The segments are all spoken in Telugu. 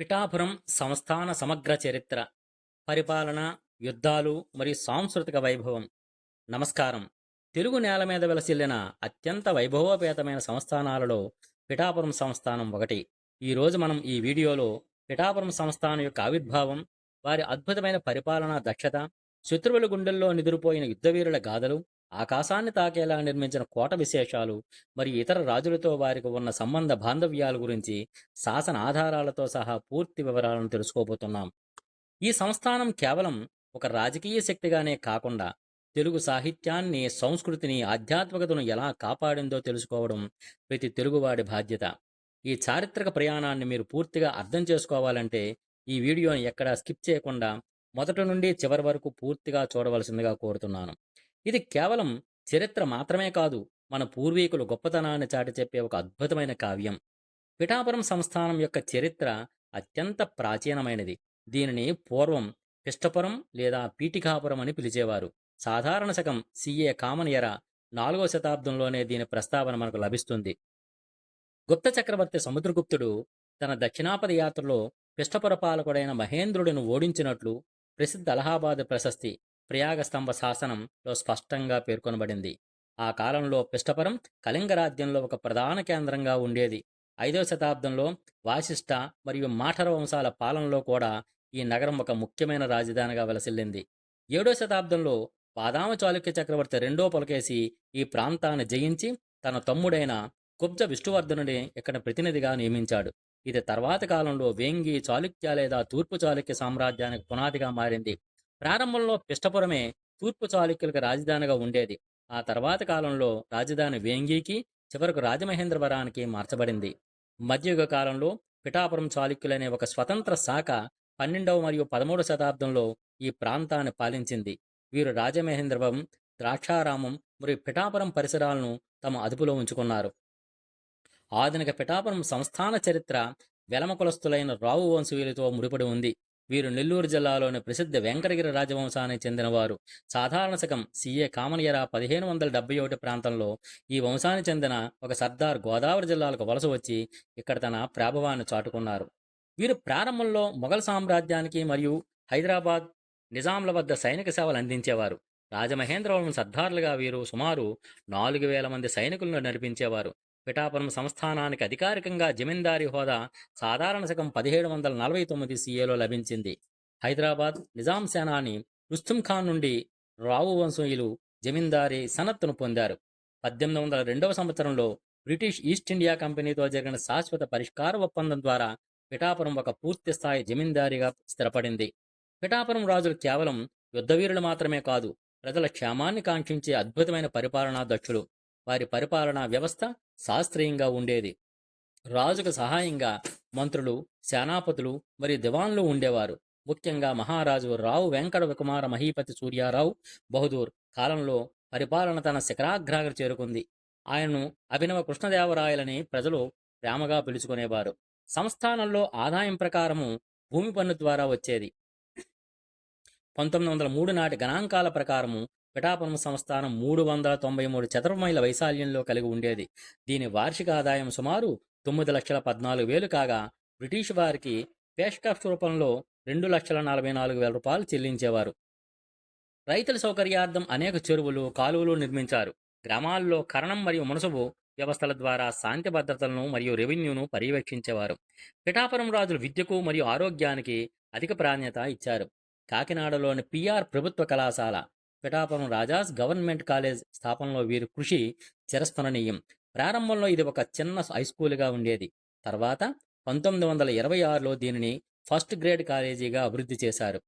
పిఠాపురం సంస్థాన సమగ్ర చరిత్ర పరిపాలన యుద్ధాలు మరియు సాంస్కృతిక వైభవం. నమస్కారం. తెలుగు నేల మీద వెలసిల్లిన అత్యంత వైభవోపేతమైన సంస్థానాలలో పిఠాపురం సంస్థానం ఒకటి. ఈరోజు మనం ఈ వీడియోలో పిఠాపురం సంస్థానం యొక్క ఆవిర్భావం వారి అద్భుతమైన పరిపాలనా దక్షత శత్రువుల గుండెల్లో నిదురుపోయిన యుద్ధవీరుల గాథలు ఆకాశాన్ని తాకేలా నిర్మించిన కోట విశేషాలు మరియు ఇతర రాజులతో వారికి ఉన్న సంబంధ బాంధవ్యాల గురించి శాసన ఆధారాలతో సహా పూర్తి వివరాలను తెలుసుకోబోతున్నాం. ఈ సంస్థానం కేవలం ఒక రాజకీయ శక్తిగానే కాకుండా తెలుగు సాహిత్యాన్ని సంస్కృతిని ఆధ్యాత్మికతను ఎలా కాపాడిందో తెలుసుకోవడం ప్రతి తెలుగువాడి బాధ్యత. ఈ చారిత్రక ప్రయాణాన్ని మీరు పూర్తిగా అర్థం చేసుకోవాలంటే ఈ వీడియోని ఎక్కడా స్కిప్ చేయకుండా మొదటి నుండి చివరి వరకు పూర్తిగా చూడవలసిందిగా కోరుతున్నాను. ఇది కేవలం చరిత్ర మాత్రమే కాదు మన పూర్వీకుల గొప్పతనాన్ని చాటి చెప్పే ఒక అద్భుతమైన కావ్యం. పిఠాపురం సంస్థానం యొక్క చరిత్ర అత్యంత ప్రాచీనమైనది. దీనిని పూర్వం పిష్టపురం లేదా పీఠికాపురం అని పిలిచేవారు. సాధారణ శకం సిఏ కామన్ ఎర నాలుగో శతాబ్దంలోనే దీని ప్రస్తావన మనకు లభిస్తుంది. గుప్త చక్రవర్తి సముద్రగుప్తుడు తన దక్షిణాపద యాత్రలో పిష్టపుర పాలకుడైన మహేంద్రుడిని ఓడించినట్లు ప్రసిద్ధ అలహాబాద్ ప్రశస్తి ప్రయాగస్తంభ శాసనంలో స్పష్టంగా పేర్కొనబడింది. ఆ కాలంలో పిష్టపురం కళింగ రాజ్యంలో ఒక ప్రధాన కేంద్రంగా ఉండేది. ఐదవ శతాబ్దంలో వాసిష్ఠ మరియు మాఠర వంశాల పాలనలో కూడా ఈ నగరం ఒక ముఖ్యమైన రాజధానిగా వెలసిల్లింది. ఏడో శతాబ్దంలో బాదామ చాళుక్య చక్రవర్తి రెండో పొలకేసి ఈ ప్రాంతాన్ని జయించి తన తమ్ముడైన కుబ్జ విష్ణువర్ధనుడి ఇక్కడ ప్రతినిధిగా నియమించాడు. ఇది తర్వాత కాలంలో వేంగి చాళుక్య లేదా తూర్పు చాళుక్య సామ్రాజ్యానికి పునాదిగా మారింది. ప్రారంభంలో పిష్టపురమే తూర్పు చాళుక్యులకు రాజధానిగా ఉండేది. ఆ తర్వాత కాలంలో రాజధాని వేంగికి చివరకు రాజమహేంద్రవరానికి మార్చబడింది. మధ్యయుగ కాలంలో పిఠాపురం చాళుక్యులనే ఒక స్వతంత్ర శాఖ పన్నెండవ మరియు పదమూడవ శతాబ్దంలో ఈ ప్రాంతాన్ని పాలించింది. వీరు రాజమహేంద్రవరం ద్రాక్షారామం మరియు పిఠాపురం పరిసరాలను తమ అదుపులో ఉంచుకున్నారు. ఆధునిక పిఠాపురం సంస్థాన చరిత్ర వెలమ కులస్తులైన రావు వంశీయులతో ముడిపడి ఉంది. వీరు నెల్లూరు జిల్లాలోని ప్రసిద్ధ వెంకటగిరి రాజవంశానికి చెందినవారు. సాధారణ శకం సిఏ కామనయర పదిహేను వందల డెబ్బై ఒకటి ప్రాంతంలో ఈ వంశానికి చెందిన ఒక సర్దార్ గోదావరి జిల్లాలకు వలస వచ్చి ఇక్కడ తన ప్రాభవాన్ని చాటుకున్నారు. వీరు ప్రారంభంలో మొఘల్ సామ్రాజ్యానికి మరియు హైదరాబాద్ నిజాంల వద్ద సైనిక సేవలు అందించేవారు. రాజమహేంద్రవరం సర్దార్లుగా వీరు సుమారు నాలుగు వేల మంది సైనికులను నడిపించేవారు. పిఠాపురం సంస్థానానికి అధికారికంగా జమీందారీ హోదా సాధారణ శకం పదిహేడు వందల నలభై తొమ్మిది సీఏలో లభించింది. హైదరాబాద్ నిజాం సేనాని రుస్తుం ఖాన్ నుండి రావు వంశీయులు జమీందారీ సనత్తును పొందారు. పద్దెనిమిది వందల రెండవ సంవత్సరంలో బ్రిటిష్ ఈస్ట్ ఇండియా కంపెనీతో జరిగిన శాశ్వత పరిష్కార ఒప్పందం ద్వారా పిఠాపురం ఒక పూర్తి స్థాయి జమీందారీగా స్థిరపడింది. పిఠాపురం రాజులు కేవలం యుద్ధవీరులు మాత్రమే కాదు ప్రజల క్షేమాన్ని కాంక్షించే అద్భుతమైన పరిపాలనా దక్షులు వారి పరిపాలనా వ్యవస్థ శాస్త్రీయంగా ఉండేది. రాజుకు సహాయంగా మంత్రులు సేనాపతులు మరియు దివాన్లు ఉండేవారు. ముఖ్యంగా మహారాజు రావు వెంకట కుమార మహీపతి సూర్యారావు బహదూర్ కాలంలో పరిపాలన తన శిఖరాగ్రాగర చేరుకుంది. ఆయనను అభినవ కృష్ణదేవరాయలని ప్రజలు ప్రేమగా పిలుచుకునేవారు. సంస్థానంలో ఆదాయం ప్రకారము భూమి పన్ను ద్వారా వచ్చేది. పంతొమ్మిది వందల మూడు నాటి గణాంకాల ప్రకారము పిఠాపురం సంస్థానం మూడు వందల తొంభై మూడు చదరపు వైశాల్యంలో కలిగి ఉండేది. దీని వార్షిక ఆదాయం సుమారు తొమ్మిది లక్షల పద్నాలుగు వేలు కాగా బ్రిటిష్ వారికి పేష్కఫ్ రూపంలో రెండు లక్షల నలభై నాలుగు వేల రూపాయలు చెల్లించేవారు. రైతుల సౌకర్యార్థం అనేక చెరువులు కాలువలు నిర్మించారు. గ్రామాల్లో కరణం మరియు మునసబు వ్యవస్థల ద్వారా శాంతి భద్రతలను మరియు రెవెన్యూను పర్యవేక్షించేవారు. పిఠాపురం రాజులు విద్యకు మరియు ఆరోగ్యానికి అధిక ప్రాధాన్యత ఇచ్చారు. కాకినాడలోని పిఆర్ ప్రభుత్వ కళాశాల పిఠాపురం రాజాస్ గవర్నమెంట్ కాలేజ్ స్థాపనలో వీరి కృషి చిరస్మరణీయం. ప్రారంభంలో ఇది ఒక చిన్న హైస్కూల్గా ఉండేది. తర్వాత పంతొమ్మిది వందల ఇరవై ఆరులో దీనిని ఫస్ట్ గ్రేడ్ కాలేజీగా అభివృద్ధి చేశారు.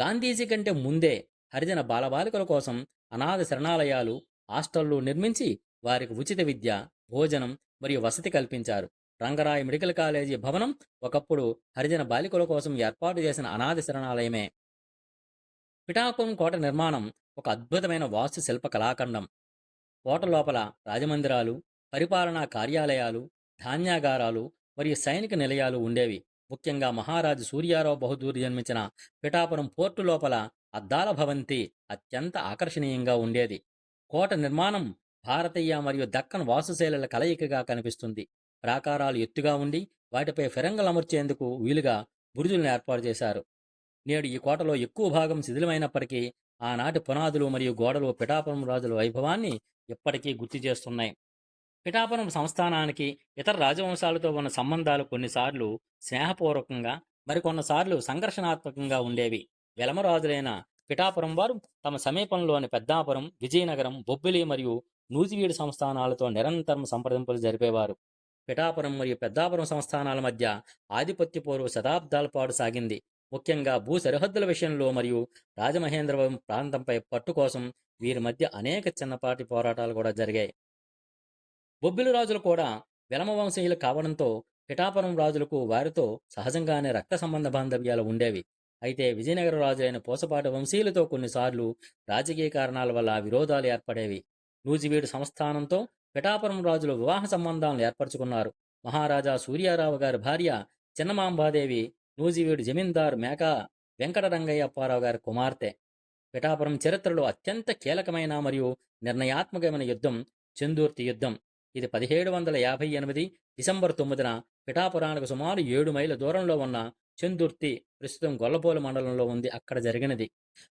గాంధీజీ కంటే ముందే హరిజన బాలబాలికల కోసం అనాథ శరణాలయాలు హాస్టళ్ళు నిర్మించి వారికి ఉచిత విద్య భోజనం మరియు వసతి కల్పించారు. రంగరాయ మెడికల్ కాలేజీ భవనం ఒకప్పుడు హరిజన బాలికల కోసం ఏర్పాటు చేసిన అనాథ శరణాలయమే. పిఠాపురం కోట నిర్మాణం ఒక అద్భుతమైన వాస్తు శిల్ప కళాఖండం. కోట లోపల రాజమందిరాలు పరిపాలనా కార్యాలయాలు ధాన్యాగారాలు మరియు సైనిక నిలయాలు ఉండేవి. ముఖ్యంగా మహారాజు సూర్యారావు బహదూర్ జన్మించిన పిఠాపురం పోర్టు లోపల అద్దాల భవంతి అత్యంత ఆకర్షణీయంగా ఉండేది. కోట నిర్మాణం భారతీయ మరియు దక్కన్ వాస్తుశైలుల కలయికగా కనిపిస్తుంది. ప్రాకారాలు ఎత్తుగా ఉండి వాటిపై ఫిరంగులు అమర్చేందుకు వీలుగా బురుజులను ఏర్పాటు చేశారు. నేడు ఈ కోటలో ఎక్కువ భాగం శిథిలమైనప్పటికీ ఆనాటి పునాదులు మరియు గోడలు పిఠాపురం రాజుల వైభవాన్ని ఇప్పటికీ గుర్తు చేస్తున్నాయి. పిఠాపురం సంస్థానానికి ఇతర రాజవంశాలతో ఉన్న సంబంధాలు కొన్నిసార్లు స్నేహపూర్వకంగా మరికొన్నసార్లు సంఘర్షణాత్మకంగా ఉండేవి. వెలమరాజులైన పిఠాపురం వారు తమ సమీపంలోని పెద్దాపురం విజయనగరం బొబ్బిలి మరియు నూజివీడు సంస్థానాలతో నిరంతరం సంప్రదింపులు జరిపేవారు. పిఠాపురం మరియు పెద్దాపురం సంస్థానాల మధ్య ఆధిపత్యపూర్వ శతాబ్దాల పాటు సాగింది. ముఖ్యంగా భూ సరిహద్దుల విషయంలో మరియు రాజమహేంద్రవరం ప్రాంతంపై పట్టు కోసం వీరి మధ్య అనేక చిన్నపాటి పోరాటాలు కూడా జరిగాయి. బొబ్బిలి రాజులు కూడా వెలమ వంశీయులు కావడంతో పిఠాపురం రాజులకు వారితో సహజంగానే రక్త సంబంధ బాంధవ్యాలు ఉండేవి. అయితే విజయనగర రాజులైన పోసపాటి వంశీయులతో కొన్నిసార్లు రాజకీయ కారణాల వల్ల విరోధాలు ఏర్పడేవి. నూజివీడు సంస్థానంతో పిఠాపురం రాజులు వివాహ సంబంధాలను ఏర్పరచుకున్నారు. మహారాజా సూర్యారావు గారి భార్య చిన్నమాంబాదేవి నూజివీడు జమీందారు మేక వెంకటరంగయ్య అప్పారావు గారి కుమార్తె. పిఠాపురం చరిత్రలో అత్యంత కీలకమైన మరియు నిర్ణయాత్మకమైన యుద్ధం చందూర్తి యుద్ధం. ఇది పదిహేడు వందల యాభై ఎనిమిది డిసెంబర్ తొమ్మిదిన పిఠాపురానికి సుమారు ఏడు మైళ్ళ దూరంలో ఉన్న చందుర్తి ప్రస్తుతం గొల్లపోలు మండలంలో ఉంది. అక్కడ జరిగినది.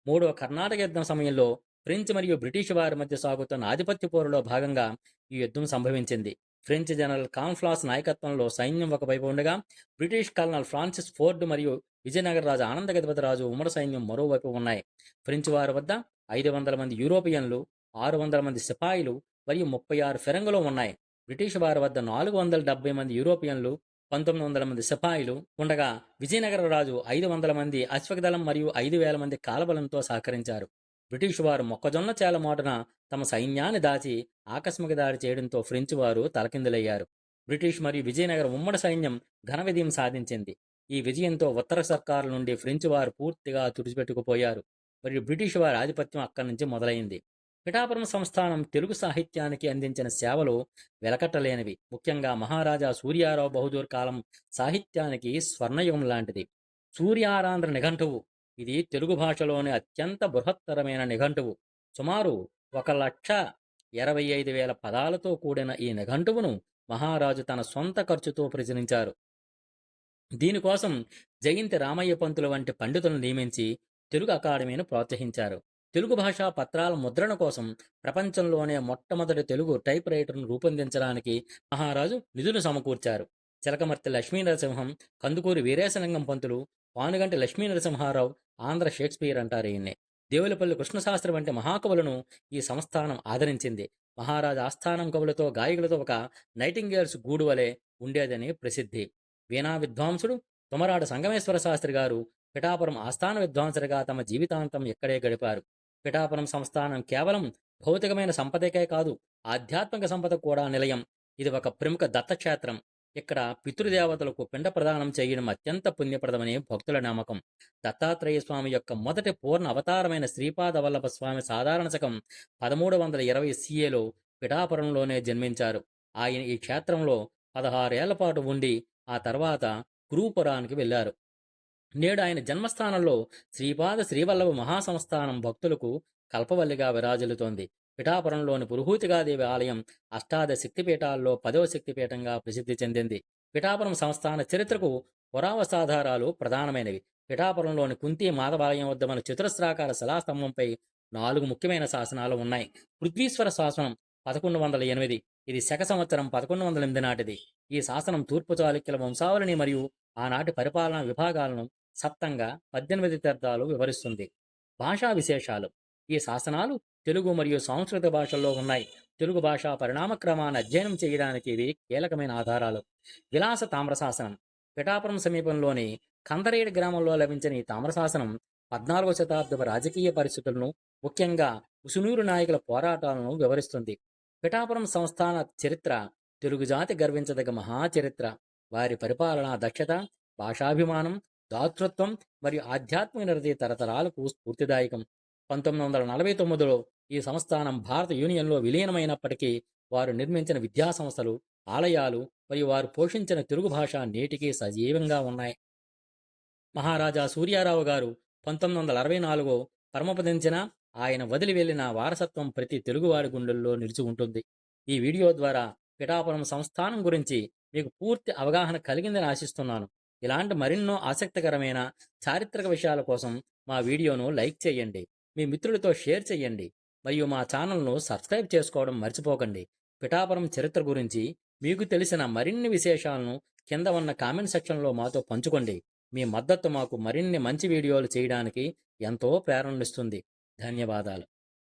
మూడవ కర్ణాటక యుద్ధం సమయంలో ఫ్రెంచ్ మరియు బ్రిటిష్ వారి మధ్య సాగుతున్న ఆధిపత్య పోరులో భాగంగా ఈ యుద్ధం సంభవించింది. ఫ్రెంచ్ జనరల్ కాన్ఫ్లాస్ నాయకత్వంలో సైన్యం ఒకవైపు ఉండగా బ్రిటిష్ కల్నల్ ఫ్రాన్సిస్ ఫోర్డ్ మరియు విజయనగర రాజు ఆనందగతిపతి రాజు ఉమ్మడి సైన్యం మరోవైపు ఉన్నాయి. ఫ్రెంచ్ వారి వద్ద ఐదు వందల మంది యూరోపియన్లు ఆరు వందల మంది సిపాయిలు మరియు ముప్పై ఆరు ఫిరంగులు ఉన్నాయి. బ్రిటిష్ వారి వద్ద నాలుగు వందల డెబ్బై మంది యూరోపియన్లు పంతొమ్మిది వందల మంది సిపాయిలు ఉండగా విజయనగర రాజు ఐదు వందల మంది అశ్వకదళం మరియు ఐదు వేల మంది కాలబలంతో సహకరించారు. బ్రిటిష్ వారు మొక్కజొన్న చేలమోటన తమ సైన్యాన్ని దాచి ఆకస్మిక దాడి చేయడంతో ఫ్రెంచ్ వారు తలకిందులయ్యారు. బ్రిటిష్ మరియు విజయనగరం ఉమ్మడి సైన్యం ఘన విజయం సాధించింది. ఈ విజయంతో ఉత్తర సర్కారు నుండి ఫ్రెంచ్ వారు పూర్తిగా తుడిచిపెట్టుకుపోయారు. మరియు బ్రిటిష్ వారి ఆధిపత్యం అక్కడి నుంచి మొదలైంది. పిఠాపురం సంస్థానం తెలుగు సాహిత్యానికి అందించిన సేవలు వెలకట్టలేనివి. ముఖ్యంగా మహారాజా సూర్యారావు బహదూర్ కాలం సాహిత్యానికి స్వర్ణయుగం లాంటిది. సూర్యారాంధ్ర నిఘంటువు ఇది తెలుగు భాషలోని అత్యంత బృహత్తరమైన నిఘంటువు. సుమారు ఒక లక్ష ఇరవై ఐదు వేల పదాలతో కూడిన ఈ నిఘంటువును మహారాజు తన సొంత ఖర్చుతో ప్రచురించారు. దీనికోసం జయంతి రామయ్య పంతులు వంటి పండితులను నియమించి తెలుగు అకాడమీని ప్రోత్సహించారు. తెలుగు భాషా పత్రాల ముద్రణ కోసం ప్రపంచంలోనే మొట్టమొదటి తెలుగు టైప్ రైటర్ను రూపొందించడానికి మహారాజు నిధులు సమకూర్చారు. చిలకమర్తి లక్ష్మీ నరసింహం కందుకూరి వీరేశలింగం పంతులు పానుగంటి లక్ష్మీ నరసింహారావు ఆంధ్ర షేక్స్పియర్ అంటారు ఈయన్ని. దేవులపల్లి కృష్ణశాస్త్రి వంటి మహాకవులను ఈ సంస్థానం ఆదరించింది. మహారాజా ఆస్థానం కవులతో గాయకులతో ఒక నైటింగేల్స్ గూడు వలె ఉండేదని ప్రసిద్ధి. వీణా విద్వాంసుడు తుమరాడు సంగమేశ్వర శాస్త్రి గారు పిఠాపురం ఆస్థాన విద్వాంసుడిగా తమ జీవితాంతం ఇక్కడే గడిపారు. పిఠాపురం సంస్థానం కేవలం భౌతికమైన సంపదకే కాదు ఆధ్యాత్మిక సంపద కూడా నిలయం. ఇది ఒక ప్రముఖ దత్తక్షేత్రం. ఇక్కడ పితృదేవతలకు పిండ ప్రదానం చేయడం అత్యంత పుణ్యప్రదమని భక్తుల నమ్మకం. దత్తాత్రేయ స్వామి యొక్క మొదటి పూర్ణ అవతారమైన శ్రీపాద వల్లభ స్వామి సాధారణ శకం పదమూడు వందల ఇరవై సిఏలో పిఠాపురంలోనే జన్మించారు. ఆయన ఈ క్షేత్రంలో పదహారేళ్ళ పాటు ఉండి ఆ తర్వాత కురూపురానికి వెళ్ళారు నేడు ఆయన జన్మస్థానంలో శ్రీపాద శ్రీవల్లభ మహాసంస్థానం భక్తులకు కల్పవల్లిగా విరాజిల్లుతోంది. పిఠాపురంలోని పురుహూతిగాదేవి ఆలయం అష్టాద శక్తిపీఠాల్లో పదవ శక్తిపీఠంగా ప్రసిద్ధి చెందింది. పిఠాపురం సంస్థాన చరిత్రకు పురావసాధారాలు ప్రధానమైనవి. పిఠాపురంలోని కుంతి మాధవాలయం వద్ద మన చతురస్రాకార శిలాస్తంభంపై నాలుగు ముఖ్యమైన శాసనాలు ఉన్నాయి. పృథ్వీశ్వర శాసనం పదకొండు వందల ఎనిమిది. ఇది శక సంవత్సరం పదకొండు వందల ఎనిమిది నాటిది. ఈ శాసనం తూర్పు చాళుక్యుల వంశావళిని మరియు ఆనాటి పరిపాలనా విభాగాలను సప్తంగా పద్దెనిమిది తీర్థాలు వివరిస్తుంది. భాషా విశేషాలు. ఈ శాసనాలు తెలుగు మరియు సంస్కృత భాషల్లో ఉన్నాయి. తెలుగు భాష పరిణామక్రమాన్ని అధ్యయనం చేయడానికి ఇవి కీలకమైన ఆధారాలు. విలాస తామ్రశాసనం. పిఠాపురం సమీపంలోని కందరేడు గ్రామంలో లభించిన ఈ తామ్రశాసనం పద్నాలుగవ శతాబ్దపు రాజకీయ పరిస్థితులను ముఖ్యంగా ఉసునూరు నాయకుల పోరాటాలను వివరిస్తుంది. పిఠాపురం సంస్థాన చరిత్ర తెలుగు జాతి గర్వించదగ్గ మహాచరిత్ర. వారి పరిపాలనా దక్షత భాషాభిమానం దాతృత్వం మరియు ఆధ్యాత్మిక నిరతి తరతరాలకు స్ఫూర్తిదాయకం. పంతొమ్మిది వందల నలభై తొమ్మిదిలో ఈ సంస్థానం భారత యూనియన్లో విలీనమైనప్పటికీ వారు నిర్మించిన విద్యా సంస్థలు ఆలయాలు మరియు వారు పోషించిన తెలుగు భాష నేటికి సజీవంగా ఉన్నాయి. మహారాజా సూర్యారావు గారు పంతొమ్మిది వందల అరవై నాలుగో పరమపదించిన ఆయన వదిలి వెళ్ళిన వారసత్వం ప్రతి తెలుగువారి గుండెల్లో నిలిచి ఉంటుంది. ఈ వీడియో ద్వారా పిఠాపురం సంస్థానం గురించి మీకు పూర్తి అవగాహన కలిగిందని ఆశిస్తున్నాను. ఇలాంటి మరెన్నో ఆసక్తికరమైన చారిత్రక విషయాల కోసం మా వీడియోను లైక్ చేయండి. మీ మిత్రులతో షేర్ చేయండి మరియు మా ఛానల్ను సబ్స్క్రైబ్ చేసుకోవడం మర్చిపోకండి. పిఠాపురం చరిత్ర గురించి మీకు తెలిసిన మరిన్ని విశేషాలను కింద ఉన్న కామెంట్ సెక్షన్లో మాతో పంచుకోండి. మీ మద్దతు మాకు మరిన్ని మంచి వీడియోలు చేయడానికి ఎంతో ప్రేరణనిస్తుంది. ధన్యవాదాలు.